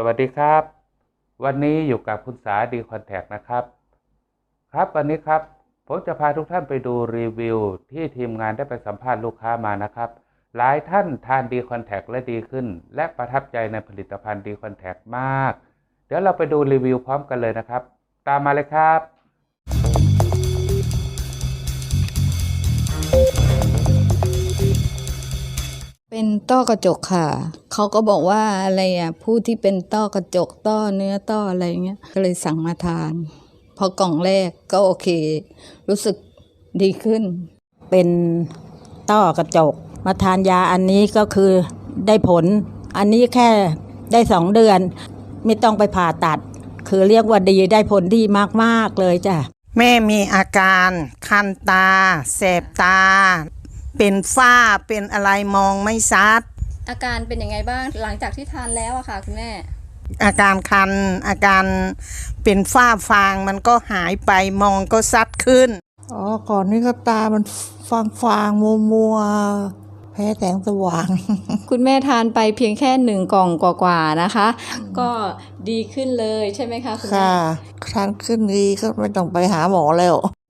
สวัสดีครับ วันนี้อยู่กับคุณสาดีคอนแทคนะครับ ครับวันนี้ครับ ผมจะพาทุกท่านไปดูรีวิว ที่ทีมงานได้ไปสัมภาษณ์ลูกค้ามานะครับ หลายท่านทานดีคอนแทคและดีขึ้น และประทับใจในผลิตภัณฑ์ดีคอนแทคมาก เดี๋ยวเราไปดูรีวิวพร้อมกันเลยนะครับ ตามมาเลยครับ เป็นต้อกระจกค่ะ เขาก็บอกว่าอะไรอะ ผู้ที่เป็นต้อกระจกต้อเนื้อต้ออะไรเงี้ย ก็เลยสั่งมาทาน พอกล่องแรกก็โอเค รู้สึกดีขึ้น เป็นต้อกระจก มาทานยาอันนี้ก็คือได้ผล อันนี้แค่ได้สองเดือน ไม่ต้องไปผ่าตัด คือเรียกว่าดีได้ผลดีมาก ๆ เลยจ้ะ แม่มีอาการคันตาแสบตา เป็นฝ้าเป็นอะไรมองไม่ชัด อาการเป็นยังไงบ้างหลังจากที่ทานแล้วอะค่ะคุณแม่ อาการคัน อาการเป็นฝ้าฟางมันก็หายไปมองก็ชัดขึ้น อ๋อ ก่อนนี้ก็ตามันฟางฟางมัวมัวๆแพ้แสงสว่าง คุณแม่ทานไปเพียงแค่หนึ่งกล่องกว่าๆนะคะ ก็ดีขึ้นเลยใช่ไหมคะคุณแม่ค่ะทานขึ้นดีก็ไม่ต้องไปหาหมอแล้ว